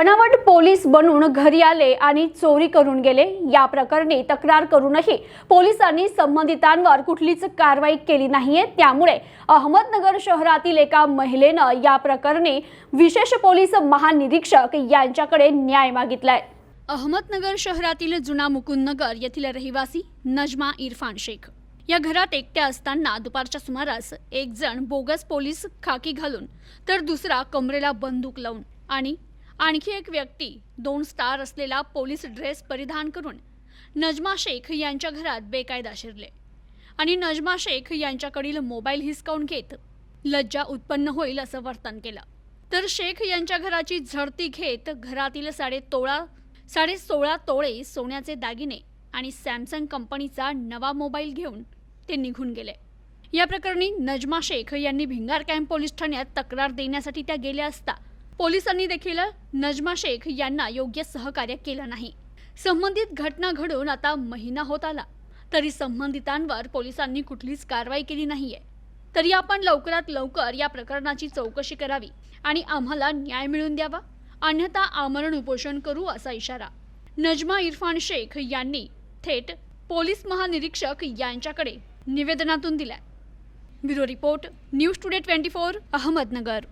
बनावट पोलीस बनून घरी आले आणि चोरी करून गेले. या प्रकरणी तक्रार करूनही पोलिसांनी संबंधितांवर कुठलीच कारवाई केली नाहीये. त्यामुळे अहमदनगर शहरातील एका महिलेनं या प्रकरणी विशेष पोलीस महानिरीक्षक यांच्याकडे न्याय मागितलाय. अहमदनगर शहरातील जुना मुकुंदनगर येथील रहिवासी नजमा इरफान शेख. या घरात एकट्या असताना दुपारच्या सुमारास एक जण बोगस पोलीस खाकी घालून तर दुसरा कमरेला बंदूक लावून आणि आणखी एक व्यक्ती दोन स्टार असलेला पोलीस ड्रेस परिधान करून नजमा शेख यांच्या घरात बेकायदा शिरले. आणि नजमा शेख यांच्याकडील मोबाईल हिसकावून घेत लज्जा उत्पन्न होईल असं वर्तन केलं. तर शेख यांच्या घराची झडती घेत घरातील साडे तोळा साडे सोळा तोळे सोन्याचे दागिने आणि सॅमसंग कंपनीचा नवा मोबाईल घेऊन ते निघून गेले. या प्रकरणी नजमा शेख यांनी भिंगार कॅम्प पोलीस ठाण्यात तक्रार देण्यासाठी त्या गेल्या असता पोलिसांनी देखील नजमा शेख यांना योग्य सहकार्य केलं नाही. संबंधित घटना घडून आता महिना होत आला. तरी संबंधितांवर पोलिसांनी कुठलीच कारवाई केली नाहीये. तरी आपण लवकरात लवकर या प्रकरणाची चौकशी करावी आणि आम्हाला न्याय मिळवून द्यावा. अन्यथा आमरण उपोषण करू असा इशारा. नजमा इरफान शेख यांनी थेट पोलीस महानिरीक्षक यांच्याकडे निवेदनातून दिलाय. Bureau report news today twenty four Ahmednagar.